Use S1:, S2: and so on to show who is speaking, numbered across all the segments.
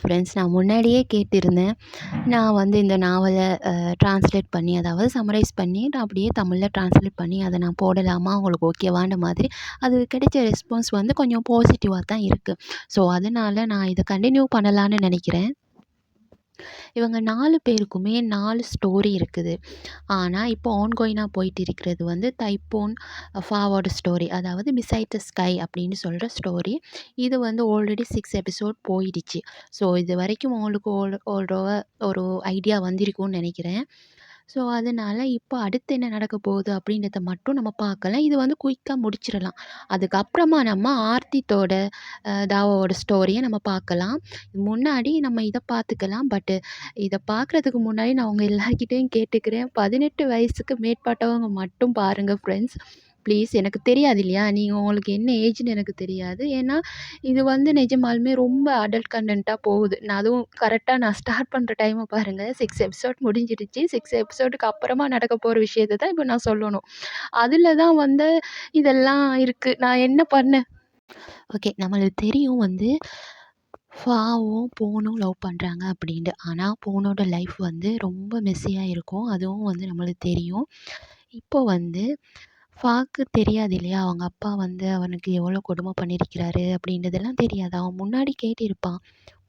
S1: Friends நான் முன்னாடியே கேட்டிருந்தேன். நான் வந்து இந்த நாவலை ட்ரான்ஸ்லேட் பண்ணி அதாவது சம்மரைஸ் பண்ணி நான் அப்படியே தமிழில் ட்ரான்ஸ்லேட் பண்ணி அதை நான் போடலாமா உங்களுக்கு ஓகேவான்ற மாதிரி அது கிடைச்ச ரெஸ்பான்ஸ் வந்து கொஞ்சம் பாசிட்டிவாக தான் இருக்குது ஸோ அதனால் நான் இதை கண்டினியூ பண்ணலான்னு நினைக்கிறேன். இவங்க நாலு பேருக்குமே நாலு ஸ்டோரி இருக்குது. ஆனால் இப்போ ஆன்கோயினாக போயிட்டு இருக்கிறது வந்து தைப்போன் ஃபாவோட ஸ்டோரி அதாவது பிசைட் த ஸ்கை அப்படின்னு சொல்கிற ஸ்டோரி இது வந்து ஆல்ரெடி சிக்ஸ் எபிசோட் போயிடுச்சு. ஸோ இது வரைக்கும் உங்களுக்கு ஓல் ஒரு ஐடியா வந்திருக்கும்னு நினைக்கிறேன். ஸோ அதனால் இப்போ அடுத்து என்ன நடக்க போகுது அப்படின்றத மட்டும் நம்ம பார்க்கலாம். இது வந்து குயிக்காக முடிச்சிடலாம். அதுக்கப்புறமா நம்ம ஆர்த்தித்தோட தாவோட ஸ்டோரியை நம்ம பார்க்கலாம். முன்னாடி நம்ம இதை பார்த்துக்கலாம். பட்டு இதை பார்க்குறதுக்கு முன்னாடி நான் உங்கள் எல்லாருக்கிட்டேயும் கேட்டுக்கிறேன். பதினெட்டு வயசுக்கு மேற்பட்டவங்க மட்டும் பாருங்கள் ஃப்ரெண்ட்ஸ் ப்ளீஸ் எனக்கு தெரியாது இல்லையா? நீங்கள் உங்களுக்கு என்ன ஏஜ்னு எனக்கு தெரியாது. ஏன்னா இது வந்து நிஜமாலுமே ரொம்ப அடல்ட் கண்டென்ட்டாக போகுது. நான் அதுவும் கரெக்டாக நான் ஸ்டார்ட் பண்ணுற டைமை பாருங்கள் சிக்ஸ் எபிசோட் முடிஞ்சிடுச்சு. சிக்ஸ் எபிசோடுக்கு அப்புறமா நடக்க போகிற விஷயத்தை தான் இப்போ நான் சொல்லணும். அதில் தான் வந்து இதெல்லாம் இருக்குது நான் என்ன பண்ணேன்? ஓகே நம்மளுக்கு தெரியும் வந்து ஃபாவும் போனும் லவ் பண்ணுறாங்க அப்படின்ட்டு. ஆனால் போனோட லைஃப் வந்து ரொம்ப மெஸ்ஸியாக இருக்கும். அதுவும் வந்து நம்மளுக்கு தெரியும். இப்போ வந்து ஃபாக்கு தெரியாது இல்லையா? அவங்க அப்பா வந்து அவனுக்கு எவ்வளோ கொடுமை பண்ணியிருக்கிறாரு? அப்படின்றதெல்லாம் தெரியாது. அவன் முன்னாடி கேட்டிருப்பான்.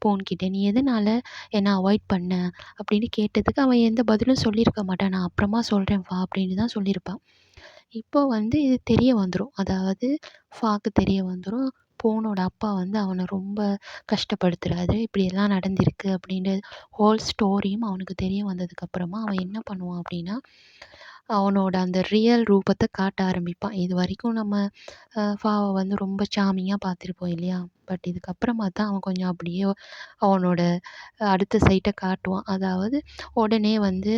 S1: பூன்கிட்ட நீ எதனால் என்னை அவாய்ட் பண்ண? அப்படின்னு கேட்டதுக்கு அவன் எந்த பதிலும் சொல்லியிருக்க மாட்டான். நான் அப்புறமா சொல்கிறேன் ஃபா அப்படின்னு தான் சொல்லியிருப்பான். இப்போ வந்து இது தெரிய வந்துடும் அதாவது ஃபாக்கு தெரிய வந்துடும் போனோட அப்பா வந்து அவனை ரொம்ப கஷ்டப்படுத்துறாரு. இப்படியெல்லாம் நடந்திருக்கு அப்படின்ற ஹோல் ஸ்டோரியும் அவனுக்கு தெரிய வந்ததுக்கப்புறமா அவன் என்ன பண்ணுவான் அப்படின்னா அவனோட அந்த ரியல் ரூபத்தை காட்ட ஆரம்பிப்பான். இது வரைக்கும் நம்ம ஃபாவை வந்து ரொம்ப சாமிங்காக பார்த்துருப்போம் இல்லையா? பட் இதுக்கப்புறமா தான் அவன் கொஞ்சம் அப்படியே அவனோட அடுத்த சைட்டை காட்டுவான். அதாவது உடனே வந்து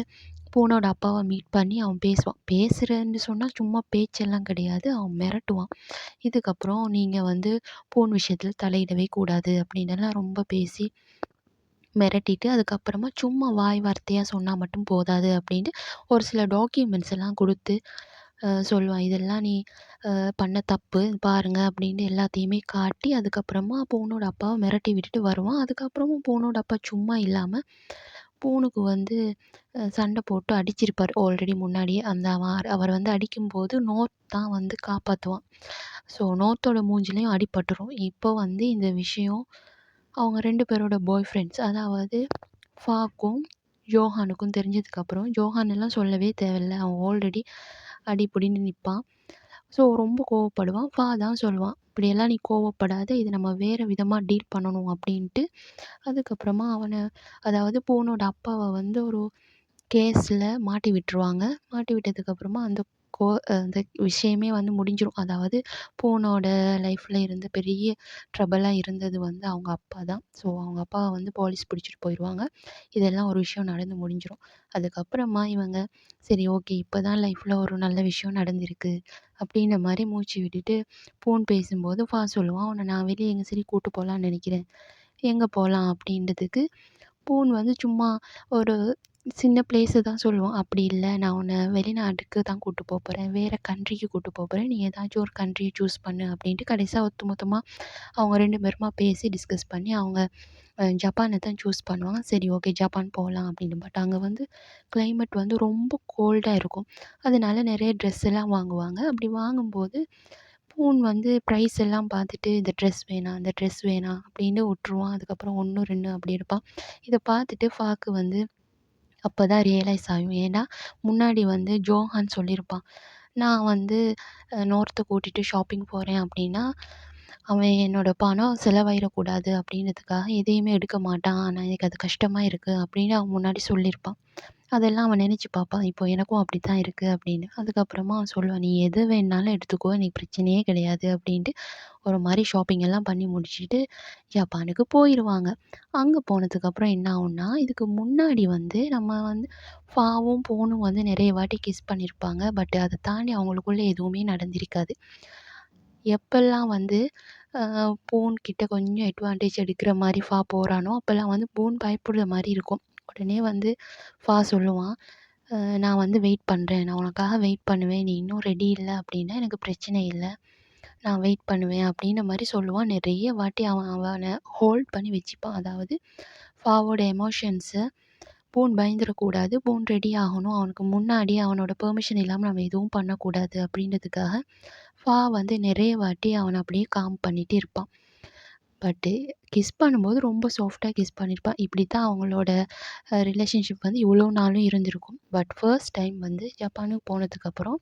S1: பூனோட அப்பாவை மீட் பண்ணி அவன் பேசுவான். பேசுகிறேன்னு சொன்னால் சும்மா பேச்செல்லாம் கிடையாது. அவன் மிரட்டுவான். இதுக்கப்புறம் நீங்கள் வந்து பூன் விஷயத்தில் தலையிடவே கூடாது அப்படின்னெல்லாம் ரொம்ப பேசி மிரட்டிட்டு அதுக்கப்புறமா சும்மா வாய் வார்த்தையாக சொன்னால் மட்டும் போதாது அப்படின்ட்டு ஒரு சில டாக்குமெண்ட்ஸ் எல்லாம் கொடுத்து சொல்லுவான். இதெல்லாம் நீ பண்ண தப்பு பாருங்க அப்படின்ட்டு எல்லாத்தையுமே காட்டி அதுக்கப்புறமா பூனோட அப்பாவை மிரட்டி விட்டுட்டு வருவான். அதுக்கப்புறமும் பூனோட அப்பா சும்மா இல்லாமல் பூனுக்கு வந்து சண்டை போட்டு அடிச்சிருப்பார். ஆல்ரெடி முன்னாடியே அந்த அவர் வந்து அடிக்கும்போது நோத் தான் வந்து காப்பாற்றுவான் ஸோ நோத்தோட மூஞ்சிலையும் அடிபட்டுரும். இப்போ வந்து இந்த விஷயம் அவங்க ரெண்டு பேரோட பாய் ஃப்ரெண்ட்ஸ் அதாவது ஃபாக்கும் ஜோஹானுக்கும் தெரிஞ்சதுக்கப்புறம் ஜோஹான் எல்லாம் சொல்லவே தேவையில்ல. அவன் ஆல்ரெடி அடிப்பிடின்னு நிற்பான் ஸோ ரொம்ப கோவப்படுவான். ஃபா தான் சொல்லுவான். இப்படியெல்லாம் நீ கோவப்படாத. இது நம்ம வேறு விதமாக டீல் பண்ணணும் அப்படின்ட்டு. அதுக்கப்புறமா அவனை அதாவது பூனோட அப்பாவை வந்து ஒரு கேஸில் மாட்டி விட்டுருவாங்க. மாட்டி விட்டதுக்கப்புறமா அந்த கோ அந்த விஷயமே வந்து முடிஞ்சிடும் அதாவது பூனோட லைஃப்பில் இருந்த பெரிய ட்ரபுளாக இருந்தது வந்து அவங்க அப்பா தான். ஸோ அவங்க அப்பா வந்து போலீஸ் பிடிச்சிட்டு போயிடுவாங்க இதெல்லாம் ஒரு விஷயம் நடந்து முடிஞ்சிடும் அதுக்கப்புறமா இவங்க சரி ஓகே இப்போ தான் லைஃப்பில் ஒரு நல்ல விஷயம் நடந்திருக்கு. அப்படின்ற மாதிரி மூச்சு விட்டுட்டு ஃபோன் பேசும்போது ஃபா சொல்லுவான் உன்னை நான் வெளியே எங்கே சரி கூட்டு போகலான்னு நினைக்கிறேன். எங்கே போகலாம் அப்படின்றதுக்கு பூன் வந்து சும்மா ஒரு சின்ன பிளேஸு தான் சொல்லுவோம். அப்படி இல்லை. நான் உன்னை வெளிநாட்டுக்கு தான் கூட்டு போக போகிறேன் வேறு கண்ட்ரிக்கு கூட்டு போக போகிறேன் நீ ஏதாச்சும் ஒரு கண்ட்ரியை சூஸ் பண்ணு அப்படின்ட்டு கடைசியாக ஒத்து மொத்தமாக அவங்க ரெண்டு பேருமா பேசி டிஸ்கஸ் பண்ணி அவங்க ஜப்பானை தான் சூஸ் பண்ணுவாங்க. சரி ஓகே ஜப்பான் போகலாம் அப்படின்னு. பட் அங்கே வந்து கிளைமேட் வந்து ரொம்ப கோல்டாக இருக்கும். அதனால நிறைய ட்ரெஸ் எல்லாம் வாங்குவாங்க. அப்படி வாங்கும்போது பூன் வந்து ப்ரைஸ் எல்லாம் பார்த்துட்டு இந்த ட்ரெஸ் வேணாம் இந்த ட்ரெஸ் வேணாம் அப்படின்னு விட்ருவான் அதுக்கப்புறம் ஒன்று ரெண்டு அப்படி இருப்பான் இதை பார்த்துட்டு ஃபாக்கு வந்து அப்போ தான் ரியலைஸ் ஆகும். ஏன்னா முன்னாடி வந்து ஜோஹான் சொல்லியிருப்பான். நான் வந்து நோர்த்து கூட்டிகிட்டு ஷாப்பிங் போகிறேன் அப்படின்னா அவன் என்னோடய பணம் செலவாயிடக்கூடாது அப்படின்றதுக்காக எதையுமே எடுக்க மாட்டான். ஆனால் எனக்கு அது கஷ்டமாக இருக்குது அப்படின்னு அவன் முன்னாடி சொல்லியிருப்பான். அதெல்லாம் அவன் நினச்சி பார்ப்பான். இப்போ எனக்கும் அப்படி தான் இருக்குது அப்படின்னு. அதுக்கப்புறமா அவன் சொல்லுவான் நீ எது வேணுனாலும் எடுத்துக்கோ எனக்கு பிரச்சனையே கிடையாது அப்படின்ட்டு ஒரு மாதிரி ஷாப்பிங் எல்லாம் பண்ணி முடிச்சுட்டு ஜப்பானுக்கு போயிடுவாங்க அங்கே போனதுக்கப்புறம் என்ன ஆகும்னா இதுக்கு முன்னாடி வந்து நம்ம வந்து ஃபாவும் போனும் வந்து நிறைய வாட்டி கிஸ் பண்ணியிருப்பாங்க பட் அதை தாண்டி அவங்களுக்குள்ளே எதுவுமே நடந்திருக்காது. எப்போல்லாம் வந்து பூன் கிட்ட கொஞ்சம் அட்வான்டேஜ் எடுக்கிற மாதிரி ஃபா போகிறானோ அப்போல்லாம் வந்து பூன் பயப்படுற மாதிரி இருக்கும். உடனே வந்து ஃபா சொல்லுவான். நான் வந்து வெயிட் பண்ணுறேன் நான் உனக்காக வெயிட் பண்ணுவேன். நீ இன்னும் ரெடி இல்லை அப்படின்னா எனக்கு பிரச்சனை இல்லை. நான் வெயிட் பண்ணுவேன் அப்படின்ற மாதிரி சொல்லுவான். நிறைய வாட்டி அவன் அவனை ஹோல்ட் பண்ணி வச்சுப்பான். அதாவது ஃபாவோட எமோஷன்ஸை பூன் பயந்துடக்கூடாது. பூன் ரெடி ஆகணும். அவனுக்கு முன்னாடி அவனோட பெர்மிஷன் இல்லாமல் நம்ம எதுவும் பண்ணக்கூடாது. அப்படின்றதுக்காக ஃபா வந்து நிறைய வாட்டி அவனை அப்படியே காம் பண்ணிகிட்டு இருப்பான். பட்டு கிஸ் பண்ணும்போது ரொம்ப சாஃப்டாக கிஸ் பண்ணியிருப்பான் இப்படி தான் அவங்களோட ரிலேஷன்ஷிப் வந்து இவ்வளோ நாளும் இருந்திருக்கும். பட் ஃபர்ஸ்ட் டைம் வந்து ஜப்பானுக்கு போனதுக்கப்புறம்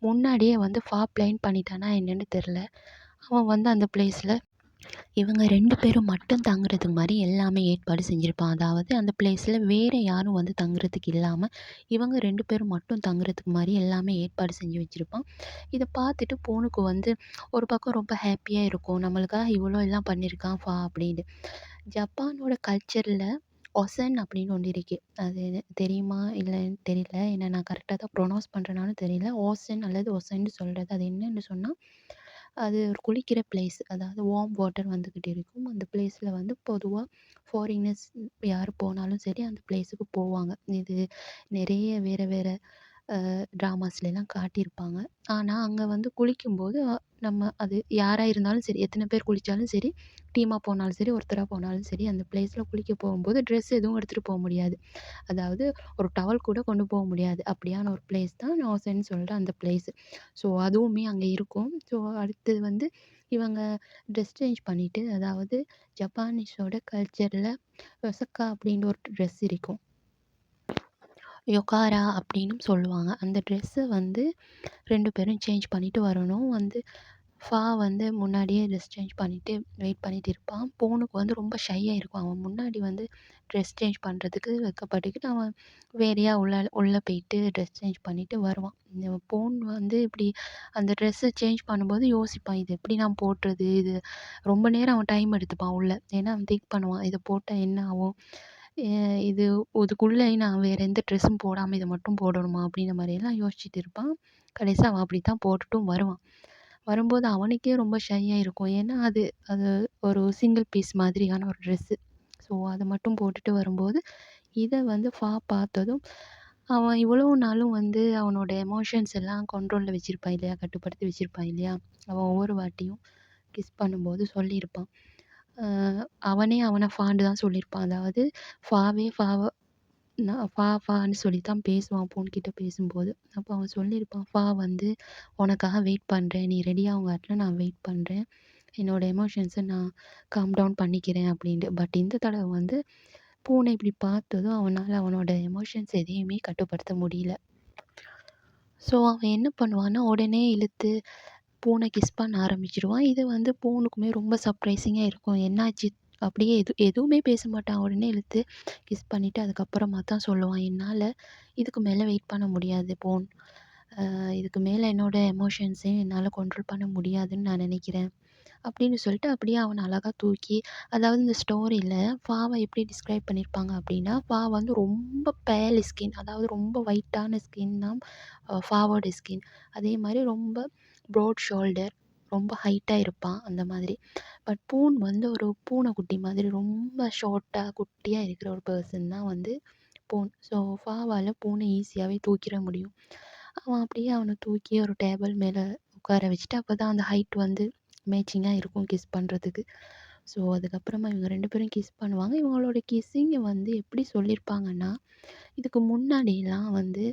S1: முன்னாடியே வந்து ஃபா பிளைன் பண்ணிட்டானா என்னென்னு தெரில அவன் வந்து அந்த பிளேஸில் இவங்க ரெண்டு பேரும் மட்டும் தங்குறதுக்கு மாதிரி எல்லாமே ஏற்பாடு செஞ்சுருப்பான் அதாவது அந்த பிளேஸில் வேறு யாரும் வந்து தங்குறதுக்கு இல்லாமல் இவங்க ரெண்டு பேரும் மட்டும் தங்குறதுக்கு மாதிரி எல்லாமே ஏற்பாடு செஞ்சு வச்சுருப்பான். இதை பார்த்துட்டு பூனுக்கு வந்து ஒரு பக்கம் ரொம்ப ஹாப்பியாக இருக்கும். நம்மளுக்காக இவ்வளோ எல்லாம் பண்ணியிருக்கான் ஃபா அப்படின்னு. ஜப்பானோட கல்ச்சரில் ஒசன் அப்படின்னு ஒன்று இருக்குது அது தெரியுமா? இல்லைன்னு தெரியல. ஏன்னா நான் கரெக்டாக தான் ப்ரொனவுன்ஸ் பண்ணுறனாலும் தெரியல. ஓசன் அல்லது ஒசன்னு சொல்கிறது அது என்னன்னு சொன்னால் அது ஒரு குளிக்கிற பிளேஸ் அதாவது வார்ம் வாட்டர் வந்துக்கிட்டு இருக்கும். அந்த பிளேஸில் வந்து பொதுவாக ஃபாரினர்ஸ் யார் போனாலும் சரி அந்த பிளேஸுக்கு போவாங்க. இது நிறைய வேறு வேறு ட்ராமாஸ்லலாம் காட்டியிருப்பாங்க. ஆனால் அங்கே வந்து குளிக்கும்போது நம்ம அது யாராக இருந்தாலும் சரி எத்தனை பேர் குளித்தாலும் சரி டீமாக போனாலும் சரி ஒருத்தராக போனாலும் சரி அந்த பிளேஸில் குளிக்க போகும்போது ட்ரெஸ் எதுவும் எடுத்துகிட்டு போக முடியாது. அதாவது ஒரு டவல் கூட கொண்டு போக முடியாது. அப்படியான ஒரு பிளேஸ் தான் நாசன்னு சொல்கிற அந்த பிளேஸு ஸோ அதுவுமே அங்கே இருக்கும். ஸோ அடுத்தது வந்து இவங்க ட்ரெஸ் சேஞ்ச் பண்ணிவிட்டு அதாவது ஜப்பானீஸோட கல்ச்சரில் ஒசக்கா அப்படின்ற ஒரு ட்ரெஸ் இருக்கும். யொகாரா அப்படின்னும் சொல்லுவாங்க. அந்த ட்ரெஸ்ஸை வந்து ரெண்டு பேரும் சேஞ்ச் பண்ணிட்டு வரணும். வந்து ஃபா வந்து முன்னாடியே ட்ரெஸ் சேஞ்ச் பண்ணிவிட்டு வெயிட் பண்ணிட்டு இருப்பான். பூனுக்கு வந்து ரொம்ப ஷையாக இருக்கும் அவன் முன்னாடி வந்து ட்ரெஸ் சேஞ்ச் பண்ணுறதுக்கு வெட்கப்பட்டுக்கிட்டு அவன் வேறையாக உள்ள உள்ளே போயிட்டு ட்ரெஸ் சேஞ்ச் பண்ணிவிட்டு வருவான். இந்த பூன் வந்து இப்படி அந்த ட்ரெஸ்ஸை சேஞ்ச் பண்ணும்போது யோசிப்பான் இது எப்படி நான் போடுறது? இது ரொம்ப நேரம் அவன் டைம் எடுத்துப்பான் உள்ளே. ஏன்னா அவன் திங்க் பண்ணுவான் இதை போட்டால் என்ன ஆகும்? இது இதுக்குள்ளே நான் வேறு எந்த ட்ரெஸ்ஸும் போடாமல் இதை மட்டும் போடணுமா? அப்படின்ற மாதிரியெல்லாம் யோசிச்சுட்டு இருப்பான். கடைசியாக அவன் அப்படி தான் போட்டுட்டும் வருவான். வரும்போது அவனுக்கே ரொம்ப ஷையாக இருக்கும். ஏன்னா அது அது ஒரு சிங்கிள் பீஸ் மாதிரியான ஒரு ட்ரெஸ்ஸு ஸோ அதை மட்டும் போட்டுட்டு வரும்போது இதை வந்து ஃபா பார்த்ததும் அவன் இவ்வளோ நாளும் வந்து அவனோட எமோஷன்ஸ் எல்லாம் கண்ட்ரோலில் வச்சுருப்பான் இல்லையா? கட்டுப்படுத்தி வச்சுருப்பான் இல்லையா? அவன் ஒவ்வொரு வாட்டியும் கிஸ் பண்ணும்போது சொல்லியிருப்பான். அவனே அவனை ஃபான்னு தான் சொல்லியிருப்பான். அதாவது ஃபாவே ஃபாவ நான் ஃபா ஃபான்னு சொல்லி தான் பேசுவான் பொண்ணுக்கிட்ட பேசும்போது. அப்போ அவன் சொல்லியிருப்பான் ஃபா வந்து உனக்காக வெயிட் பண்ணுறேன் நீ ரெடியாகுங்காட்டிலும் நான் வெயிட் பண்ணுறேன் என்னோடய எமோஷன்ஸை நான் காம் டவுன் பண்ணிக்கிறேன் அப்படின்ட்டு. பட் இந்த தடவை வந்து பூனை இப்படி பார்த்ததும் அவனால் அவனோட எமோஷன்ஸ் எதையுமே கட்டுப்படுத்த முடியல. ஸோ அவன் என்ன பண்ணுவான்னா உடனே இழுத்து பூனை கிஸ் பண்ண ஆரம்பிச்சிடுவான் இது வந்து பூனுக்குமே ரொம்ப சர்ப்ரைசிங்காக இருக்கும். என்னாச்சு? அப்படியே எது எதுவுமே பேச மாட்டான். உடனே இழுத்து கிஸ் பண்ணிவிட்டு அதுக்கப்புறமா தான் சொல்லுவான். என்னால் இதுக்கு மேலே வெயிட் பண்ண முடியாது போன். இதுக்கு மேலே என்னோடய எமோஷன்ஸையும் என்னால் கண்ட்ரோல் பண்ண முடியாதுன்னு நான் நினைக்கிறேன். அப்படின்னு சொல்லிட்டு அப்படியே அவனை அழகாக தூக்கி அதாவது இந்த ஸ்டோரியில் ஃபாவை எப்படி டிஸ்கிரைப் பண்ணியிருப்பாங்க அப்படின்னா ஃபா வந்து ரொம்ப பேல் ஸ்கின் அதாவது ரொம்ப ஒயிட்டான ஸ்கின் தான் ஃபாவோட ஸ்கின் அதே மாதிரி ரொம்ப ப்ரோட் ஷோல்டர் ரொம்ப ஹைட்டாக இருப்பான் அந்த மாதிரி. பட் பூன் வந்து ஒரு பூனைக்குட்டி மாதிரி ரொம்ப ஷார்ட்டாக குட்டியாக இருக்கிற ஒரு பர்சன் தான் வந்து பூன். ஸோ ஃபாவால் பூனை ஈஸியாகவே தூக்கிட முடியும். அவன் அப்படியே அவனை தூக்கி ஒரு டேபிள் மேலே உட்கார வச்சுட்டு அப்போ தான் அந்த ஹைட் வந்து மேட்சிங்காக இருக்கும் கிஸ் பண்ணுறதுக்கு ஸோ அதுக்கப்புறமா இவங்க ரெண்டு பேரும் கிஸ் பண்ணுவாங்க. இவங்களோட கிஸ்ஸிங்கை வந்து எப்படி சொல்லியிருப்பாங்கன்னா இதுக்கு முன்னாடிலாம் வந்து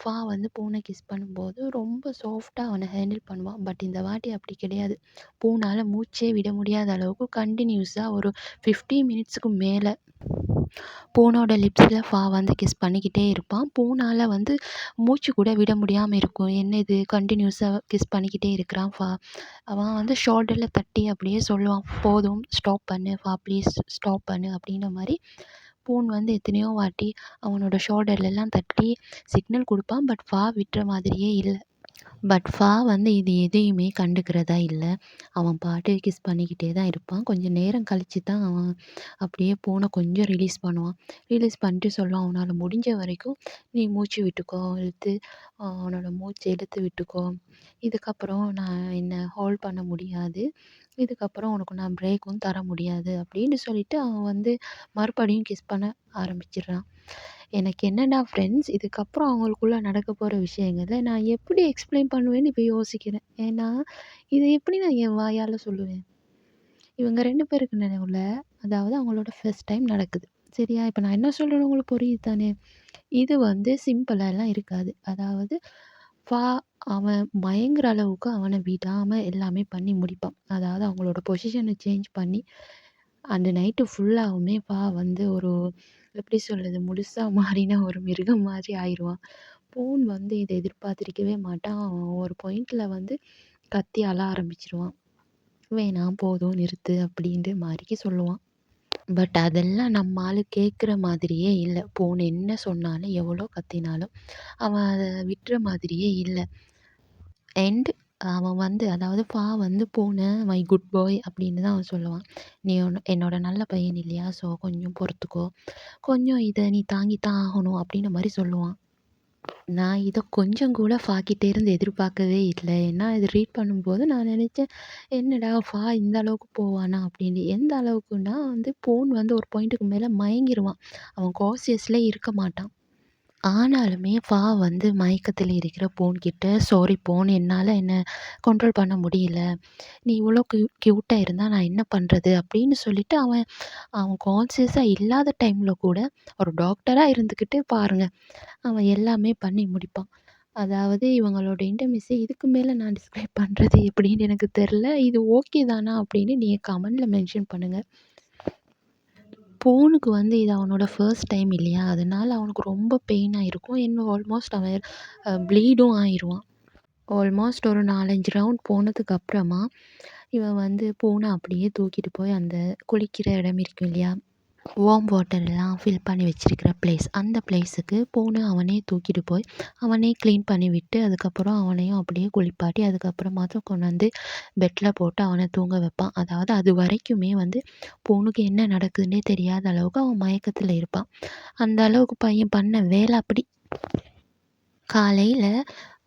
S1: ஃபா வந்து பூனை கிஸ் பண்ணும்போது ரொம்ப சாஃப்டாக அவனை ஹேண்டில் பண்ணுவான். பட் இந்த வாட்டி அப்படி கிடையாது. பூனால் மூச்சே விட முடியாத அளவுக்கு கண்டினியூஸாக ஒரு ஃபிஃப்டி மினிட்ஸுக்கு மேலே பூனோட லிப்ஸில் ஃபா வந்து கிஸ் பண்ணிக்கிட்டே இருப்பான். பூனால் வந்து மூச்சு கூட விட முடியாமல் இருக்கும். என்ன இது? கண்டினியூஸாக கிஸ் பண்ணிக்கிட்டே இருக்கிறான் ஃபா. அவன் வந்து ஷோல்டரில் தட்டி அப்படியே சொல்லுவான் போதும் ஸ்டாப் பண்ணு ஃபா ப்ளீஸ் ஸ்டாப் பண்ணு அப்படின்ற மாதிரி ஸ்பூன் வந்து எத்தனையோ வாட்டி அவனோட ஷோல்டர்லலாம் தட்டி சிக்னல் கொடுப்பான். பட் ஃபா விட்டுற மாதிரியே இல்லை. பட் ஃபா வந்து இது எதையுமே கண்டுக்கிறதா இல்லை. அவன் பாட்டு கிஸ் பண்ணிக்கிட்டே தான் இருப்பான். கொஞ்சம் நேரம் கழித்து தான் அவன் அப்படியே பூனை கொஞ்சம் ரிலீஸ் பண்ணுவான். ரிலீஸ் பண்ணிட்டு சொல்லுவான் அவனால் முடிஞ்ச வரைக்கும் நீ மூச்சு விட்டுக்கோ. இழுத்து அவனோட மூச்சை இழுத்து விட்டுக்கோ. இதுக்கப்புறம் நான் என்னை ஹோல்ட் பண்ண முடியாது. இதுக்கப்புறம் உனக்கு நான் பிரேக்கும் தர முடியாது அப்படின்னு சொல்லிட்டு அவன் வந்து மறுபடியும் கிஸ் பண்ண ஆரம்பிச்சிடுறான். எனக்கு என்னடா ஃப்ரெண்ட்ஸ் இதுக்கப்புறம் அவங்களுக்குள்ள நடக்க போகிற விஷயங்களை நான் எப்படி எக்ஸ்பிளைன் பண்ணுவேன்னு இப்போ யோசிக்கிறேன். ஏன்னா இதை எப்படி நான் என் வாயால் சொல்லுவேன்? இவங்க ரெண்டு பேருக்கு நடுவில் அதாவது அவங்களோட ஃபர்ஸ்ட் டைம் நடக்குது. சரியா? இப்போ நான் என்ன சொல்கிறேன்னு உங்களுக்கு புரியுது தானே? இது வந்து சிம்பிளெல்லாம் இருக்காது. அதாவது ஃபா அவன் மயங்குற அளவுக்கு அவனை விடாமல் எல்லாமே பண்ணி முடிப்பான். அதாவது அவங்களோட பொசிஷனை சேஞ்ச் பண்ணி அந்த நைட்டு ஃபுல்லாகவுமே பா வந்து ஒரு எப்படி சொல்கிறது முழுசாக மாறின ஒரு மிருகம் மாதிரி ஆயிடுவான். பூன் வந்து இதை எதிர்பார்த்திருக்கவே மாட்டான். அவன் ஒரு பாயிண்டில் வந்து கத்தி அழ ஆரம்பிச்சிருவான். வேணாம் போதும் நிறுத்து அப்படின்ட்டு மாதிரிக்கு சொல்லுவான். பட் அதெல்லாம் நம்ம ஆள் கேட்குற மாதிரியே இல்லை. போன் என்ன சொன்னாலும் எவ்வளோ கத்தினாலும் அவன் அதை விட்டுற மாதிரியே இல்லை. அண்ட் அவன் வந்து அதாவது ஃபா வந்து போன மை குட் பாய் அப்படின்னு தான் அவன் சொல்லுவான். நீ ஒன்று என்னோட நல்ல பையன் இல்லையா? ஸோ கொஞ்சம் பொறுத்துக்கோ. கொஞ்சம் இதை நீ தாங்கி தான் ஆகணும் அப்படின்ற மாதிரி சொல்லுவான். நான் இதை கொஞ்சம் கூட ஃபாக்கிட்டே இருந்து எதிர்பார்க்கவே இல்லை. ஏன்னா இது ரீட் பண்ணும்போது நான் நினச்சேன் என்னடா ஃபா இந்த அளவுக்கு போவானா? அப்படின்னு. எந்த அளவுக்குன்னா வந்து போன் வந்து ஒரு பாயிண்ட்டுக்கு மேலே மயங்கிடுவான் அவன் கான்சியஸ்லேயே இருக்க மாட்டான். ஆனாலுமே ஃபா வந்து மயக்கத்தில் இருக்கிற போன்கிட்ட சாரி போன் என்னால் என்ன கண்ட்ரோல் பண்ண முடியல. நீ இவ்வளோ க்யூ க்யூட்டாக இருந்தால் நான் என்ன பண்ணுறது அப்படின்னு சொல்லிட்டு அவன் அவன் கான்சியஸாக இல்லாத டைமில் கூட ஒரு டாக்டராக இருந்துக்கிட்டு பாருங்கள் அவன் எல்லாமே பண்ணி முடிப்பான். அதாவது இவங்களோட இன்டர்மிஸை இதுக்கு மேலே நான் டிஸ்கிரைப் பண்ணுறது எப்படின்னு எனக்கு தெரில இது ஓகே தானா அப்படின்னு நீங்கள் கமெண்டில் மென்ஷன் பண்ணுங்கள் போனுக்கு வந்து இது அவனோட ஃபர்ஸ்ட் டைம் இல்லையா? அதனால் அவனுக்கு ரொம்ப பெயினாக இருக்கும் இன்னும் ஆல்மோஸ்ட் அவன் ப்ளீடும் ஆயிடுவான் ஆல்மோஸ்ட் ஒரு நாலஞ்சு ரவுண்ட் போனதுக்கு அப்புறமா இவன் வந்து பூனை அப்படியே தூக்கிட்டு போய் அந்த குளிக்கிற இடம் இருக்கும் இல்லையா? வார்ம் வாட்டர்லாம் ஃபில் பண்ணி வச்சிருக்கிற ப்ளேஸ் அந்த ப்ளேஸுக்கு பூனை அவனே தூக்கிட்டு போய் அவனே க்ளீன் பண்ணி விட்டு அதுக்கப்புறம் அவனையும் அப்படியே குளிப்பாட்டி அதுக்கப்புறமா தான் கொண்டு வந்து பெட்டில் போட்டு அவனை தூங்க வைப்பான். அதாவது அது வரைக்குமே வந்து பூனுக்கு என்ன நடக்குதுன்னே தெரியாத அளவுக்கு அவன் மயக்கத்தில் இருப்பான். அந்த அளவுக்கு பையன் பண்ண வேலை அப்படி. காலையில்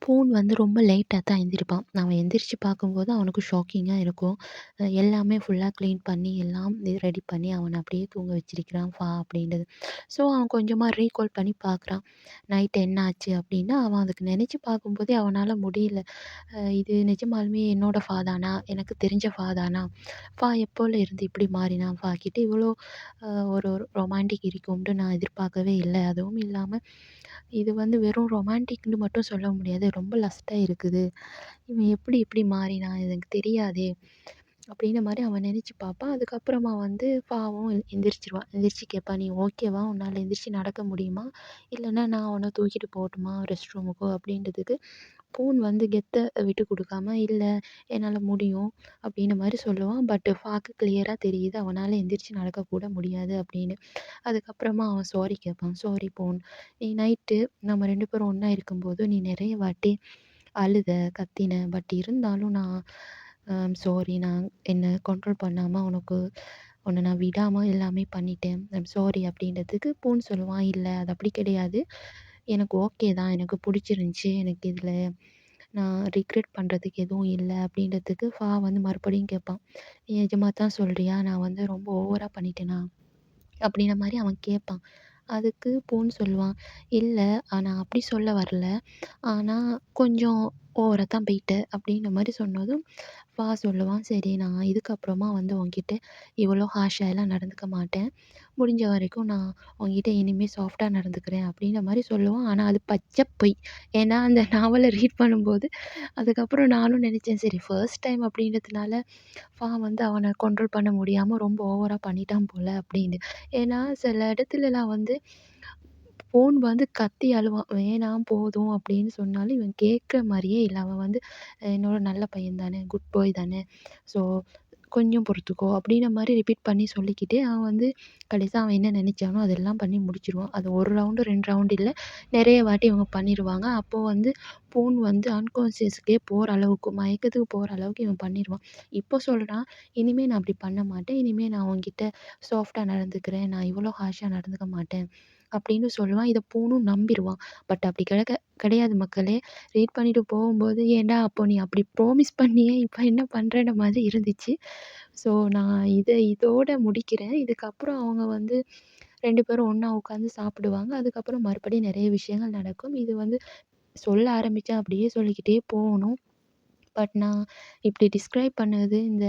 S1: பூன் வந்து ரொம்ப லேட்டாக தான் எந்திரிப்பான். அவன் எந்திரிச்சு பார்க்கும்போது அவனுக்கு ஷாக்கிங்காக இருக்கும். எல்லாமே ஃபுல்லாக க்ளீன் பண்ணி எல்லாம் இது ரெடி பண்ணி அவனை அப்படியே தூங்க வச்சிருக்கிறான். ஃபா அப்படின்றது. ஸோ அவன் கொஞ்சமாக ரீகால் பண்ணி பார்க்குறான். நைட் என்ன ஆச்சு அப்படின்னா அவன் அதுக்கு நினச்சி பார்க்கும்போதே அவனால் முடியல. இது நிஜமாலுமே என்னோடய ஃபா தானா? எனக்கு தெரிஞ்ச ஃபா தானா? ஃபா எப்போல இருந்து இப்படி மாறினான்? ஃபா கிட்ட இவ்வளோ ஒரு ரொமான்டிக் இருக்கும்னு நான் எதிர்பார்க்கவே இல்லை. அதுவும் இல்லாமல் இது வந்து வெறும் ரொமான்டிக்னு மட்டும் சொல்ல முடியாது. ரொம்ப லஸ்ட்டாக இருக்குது. இவன் எப்படி இப்படி மாறினான் எனக்கு தெரியாதே. அப்படின்ற மாதிரி அவன் நினச்சி பார்ப்பான் அதுக்கப்புறமா வந்து பாவம் எந்திரிச்சிருவான் எந்திரிச்சு கேட்பான் நீ ஓகேவா உன்னால் எந்திரிச்சு நடக்க முடியுமா? இல்லைன்னா நான் உன்னை தூக்கிட்டு போகட்டுமா? ரெஸ்ட் ரூமுக்கோ அப்படின்றதுக்கு பூன் வந்து கெத்தை விட்டு கொடுக்காம இல்லை என்னால் முடியும் அப்படின்ன மாதிரி சொல்லுவான். பட்டு ஃபாக்கு கிளியராக தெரியுது. அவனால் எந்திரிச்சு நடக்கக்கூட முடியாது அப்படின்னு. அதுக்கப்புறமா அவன் சாரி கேட்பான் சாரி பூன் நீ நைட்டு நம்ம ரெண்டு பேரும் ஒன்றா இருக்கும்போது நீ நிறைய வாட்டி அழுத கத்தின. பட் இருந்தாலும் நான் um, சாரி நான் என்னை கண்ட்ரோல் பண்ணாமல் உனக்கு உன்னை நான் விடாமல் எல்லாமே பண்ணிட்டேன். ஐம் சாரி அப்படின்றதுக்கு பூன் சொல்லுவான். இல்லை அது அப்படி கிடையாது. எனக்கு ஓகே தான். எனக்கு பிடிச்சிருந்துச்சி. எனக்கு இதில் நான் ரிக்ரெட் பண்ணுறதுக்கு எதுவும் இல்லை அப்படின்றதுக்கு ஃபா வந்து மறுபடியும் கேட்பான். நீ நிஜமாக தான் சொல்கிறியா நான் வந்து ரொம்ப ஓவராக பண்ணிட்டேனா? அப்படின்ற மாதிரி அவன் கேட்பான். அதுக்கு பூன்னு சொல்லுவான். இல்லை நான் அப்படி சொல்ல வரல. ஆனால் கொஞ்சம் ஓவராக தான் போயிட்ட. அப்படின்ற மாதிரி சொன்னதும் ஃபா சொல்லுவான். சரி நான் இதுக்கப்புறமா வந்து உன்கிட்ட இவ்வளோ ஹார்ஷாலாம் நடந்துக்க மாட்டேன். முடிஞ்ச வரைக்கும் நான் உங்ககிட்ட இனிமேல் சாஃப்டாக நடந்துக்கிறேன் அப்படின்ற மாதிரி சொல்லுவான். ஆனால் அது பச்சை பொய். ஏன்னா அந்த நாவலை ரீட் பண்ணும்போது அதுக்கப்புறம் நானும் நினச்சேன் சரி ஃபர்ஸ்ட் டைம் அப்படின்றதுனால ஃபார்ம் வந்து அவனை கண்ட்ரோல் பண்ண முடியாமல் ரொம்ப ஓவராக பண்ணிட்டான் போல் அப்படின்னு. ஏன்னா சில இடத்துலலாம் வந்து ஃபோன் வந்து கத்தி அழுவான். வேணாம் போதும் அப்படின்னு சொன்னாலும் இவன் கேட்குற மாதிரியே இல்லை. அவன் வந்து என்னோட நல்ல பையன் தானே குட் பாய் தானே. ஸோ கொஞ்சம் பொறுத்துக்கோ அப்படின்ற மாதிரி ரிப்பீட் பண்ணி சொல்லிக்கிட்டே அவன் வந்து கடைசியாக அவன் என்ன நினச்சானோ அதெல்லாம் பண்ணி முடிச்சிடுவான் அது ஒரு ரவுண்டு ரெண்டு ரவுண்டு இல்லை. நிறைய வாட்டி இவங்க பண்ணிடுவாங்க அப்போது வந்து பூன் வந்து அன்கான்சியஸ்க்கே போகிற அளவுக்கு மயக்கத்துக்கு போகிற அளவுக்கு இவன் பண்ணிடுவான் இப்போ சொல்கிறான் இனிமேல் நான் அப்படி பண்ண மாட்டேன். இனிமேல் நான் உன்கிட்ட சாஃப்டாக நடந்துக்கிறேன். நான் இவ்வளோ ஹார்ஷாக நடந்துக்க மாட்டேன். அப்படின்னு சொல்லுவான். இதை பூணும் நம்பிடுவான் பட் அப்படி கிடக்க கிடையாது மக்களே. ரீட் பண்ணிட்டு போகும்போது ஏன்டா அப்போ நீ அப்படி ப்ராமிஸ் பண்ணியே இப்போ என்ன பண்ணுறேன்ற மாதிரி இருந்துச்சு. ஸோ நான் இதை இதோட முடிக்கிறேன். இதுக்கப்புறம் அவங்க வந்து ரெண்டு பேரும் ஒன்றா உட்காந்து சாப்பிடுவாங்க. அதுக்கப்புறம் மறுபடியும் நிறைய விஷயங்கள் நடக்கும். இது வந்து சொல்ல ஆரம்பித்தா அப்படியே சொல்லிக்கிட்டே போகணும். பட் நான் இப்படி டிஸ்கிரைப் பண்ணது இந்த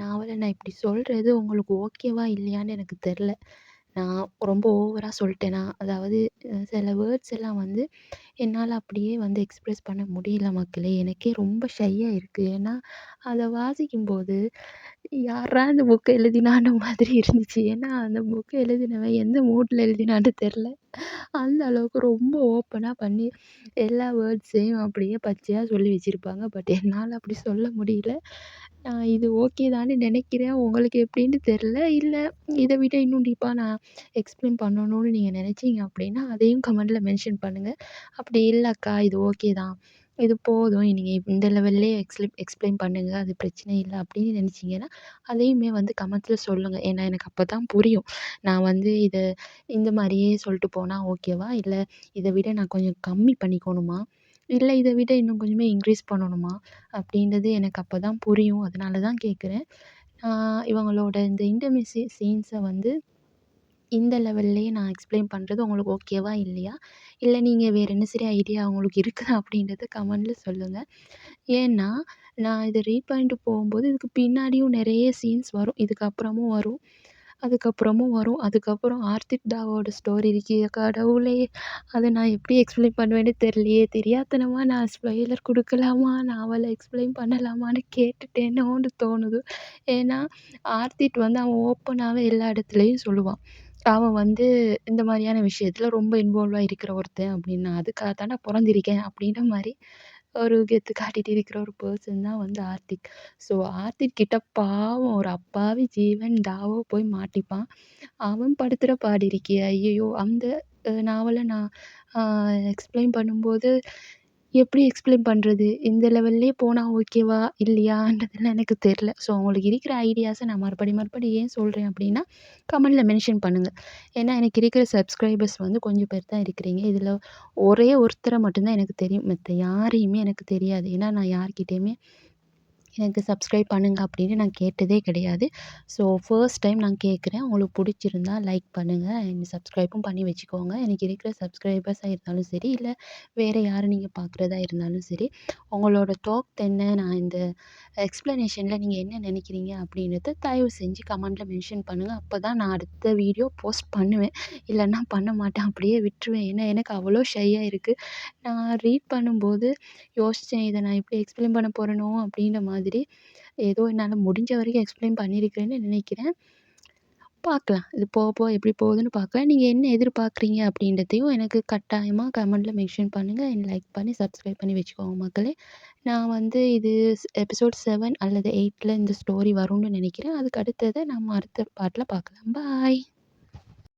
S1: நாவலை நான் இப்படி சொல்கிறது உங்களுக்கு ஓகேவா இல்லையான்னு எனக்கு தெரில. நான் ரொம்ப ஓவராக சொல்லிட்டேனா? அதாவது சில வேர்ட்ஸ் எல்லாம் வந்து என்னால் அப்படியே வந்து எக்ஸ்ப்ரெஸ் பண்ண முடியல மக்களே. எனக்கே ரொம்ப ஷையாக இருக்குது ஏன்னா அதை வாசிக்கும்போது யார்ரா இந்த புக்கை எழுதினான்ற மாதிரி இருந்துச்சு. ஏன்னா அந்த புக்கை எழுதினவன் எந்த மூடில் எழுதினான்னு தெரில அந்த அளவுக்கு ரொம்ப ஓப்பனாக பண்ணி எல்லா வேர்ட்ஸையும் அப்படியே பச்சையாக சொல்லி வச்சுருப்பாங்க. பட் என்னால் அப்படி சொல்ல முடியல. நான் இது ஓகே தான்னு நினைக்கிறேன். உங்களுக்கு எப்படின்னு தெரில இல்லை இதை விட இன்னும் டீப்பாக நான் எக்ஸ்பிளைன் பண்ணணும்னு நீங்கள் நினச்சிங்க அப்படின்னா அதையும் கமெண்டில் மென்ஷன் பண்ணுங்கள் அப்படி இல்லைக்கா இது ஓகே தான். இது போதும். நீங்கள் இந்த லெவல்லே எக்ஸ்லிப் எக்ஸ்பிளைன் பண்ணுங்கள் அது பிரச்சனை இல்லை அப்படின்னு நினச்சிங்கன்னா அதையுமே வந்து கமெண்ட்ஸில் சொல்லுங்கள் ஏன்னா எனக்கு அப்போ தான் புரியும். நான் வந்து இதை இந்த மாதிரியே சொல்லிட்டு போனால் ஓகேவா இல்லை இதை விட நான் கொஞ்சம் கம்மி பண்ணிக்கணுமா? இல்லை இதை விட இன்னும் கொஞ்சமே இன்க்ரீஸ் பண்ணணுமா? அப்படின்றது எனக்கு அப்போ தான் புரியும். அதனால தான் கேட்குறேன் இவங்களோட இந்த இன்டர்மெசி சீன்ஸை வந்து இந்த லெவல்லையே நான் எக்ஸ்பிளைன் பண்ணுறது உங்களுக்கு ஓகேவா இல்லையா? இல்லை நீங்கள் வேறு என்ன சரி ஐடியா உங்களுக்கு இருக்குதா அப்படின்றத கமெண்ட்டில் சொல்லுங்கள் ஏன்னா நான் இதை ரீட் பண்ணிட்டு போகும்போது இதுக்கு பின்னாடியும் நிறைய சீன்ஸ் வரும். இதுக்கப்புறமும் வரும். அதுக்கப்புறமும் வரும். அதுக்கப்புறம் ஆர்த்திக் தாவோட ஸ்டோரி இருக்கே கடவுளே. அதை நான் எப்படி எக்ஸ்பிளைன் பண்ணுவேன்னு தெரியலையே. தெரியாத்தனமாக நான் ஸ்பாய்லர் கொடுக்கலாமா? நாவலை எக்ஸ்பிளைன் பண்ணலாமான்னு கேட்டுட்டேனோன்னு தோணுது. ஏன்னா ஆர்த்திட் வந்து அவன் ஓப்பனாகவே எல்லா இடத்துலையும் சொல்லுவான். அவன் வந்து இந்த மாதிரியான விஷயத்துல ரொம்ப இன்வால்வாக இருக்கிற ஒருத்தன் அப்படின்னு நான் அதுக்காக தான்டா பிறந்திருக்கேன் அப்படின்ற மாதிரி ஒரு கெத்து காட்டிகிட்டு இருக்கிற ஒரு பர்சன் தான் வந்து ஆர்த்திக். ஸோ ஆர்த்திக் கிட்ட பாவம் ஒரு அப்பாவி ஜீவன் தாவோ போய் மாட்டிப்பான். அவன் படுத்துகிற பாடு இருக்கே ஐயையோ அந்த நாவலை நான் எக்ஸ்பிளைன் பண்ணும்போது எப்படி எக்ஸ்பிளைன் பண்ணுறது இந்த லெவல்லே போனால் ஓகேவா இல்லையான்றதெல்லாம் எனக்கு தெரில ஸோ உங்களுக்கு இருக்கிற ஐடியாஸை நான் மறுபடி மறுபடி ஏன் சொல்கிறேன் அப்படின்னா கமெண்டில் மென்ஷன் பண்ணுங்கள் ஏன்னா எனக்கு இருக்கிற சப்ஸ்கிரைபர்ஸ் வந்து கொஞ்சம் பேர் தான் இருக்கிறீங்க. இதில் ஒரே ஒருத்தரை மட்டும்தான் எனக்கு தெரியும். மற்ற யாரையுமே எனக்கு தெரியாது. ஏன்னா நான் யார்கிட்டேயுமே எனக்கு சப்ஸ்கிரைப் பண்ணுங்க அப்படின்னு நான் கேட்டதே கிடையாது. ஸோ ஃபர்ஸ்ட் டைம் நான் கேட்குறேன். உங்களுக்கு பிடிச்சிருந்தா லைக் பண்ணுங்கள் அண்ட் சப்ஸ்கிரைப்பும் பண்ணி வச்சுக்கோங்க. எனக்கு இருக்கிற சப்ஸ்கிரைபர்ஸாக இருந்தாலும் சரி இல்லை வேறு யாரை நீங்கள் பார்க்குறதா இருந்தாலும் சரி உங்களோட தாட் என்ன நான் இந்த எக்ஸ்ப்ளனேஷனில் நீங்கள் என்ன நினைக்கிறீங்க அப்படின்றத தயவு செஞ்சு கமெண்ட்டில் மென்ஷன் பண்ணுங்கள் அப்போ தான் நான் அடுத்த வீடியோ போஸ்ட் பண்ணுவேன். இல்லைன்னா பண்ண மாட்டேன். அப்படியே விட்டுருவேன். ஏன்னா எனக்கு அவ்வளோ ஷையாக இருக்குது நான் ரீட் பண்ணும்போது யோசித்தேன் இதை நான் எப்படி எக்ஸ்பிளைன் பண்ண போகிறேனோ அப்படின்ற மாதிரி மாதிரி ஏதோ என்னால் முடிஞ்ச வரைக்கும் எக்ஸ்பிளைன் பண்ணியிருக்கிறேன்னு நினைக்கிறேன். பார்க்கலாம். இது போக போக எப்படி போகுதுன்னு பார்க்கலாம். நீங்கள் என்ன எதிர்பார்க்குறீங்க அப்படின்றதையும் எனக்கு கட்டாயமாக கமெண்ட்டில் மென்ஷன் பண்ணுங்கள் என் லைக் பண்ணி சப்ஸ்கிரைப் பண்ணி வச்சுக்கோங்க மக்களே. நான் வந்து இது எபிசோட் செவன் அல்லது எயிட்டில் இந்த ஸ்டோரி வரும்னு நினைக்கிறேன். அதுக்கு அடுத்ததை நம்ம அடுத்த பாட்டில் பார்க்கலாம். பாய்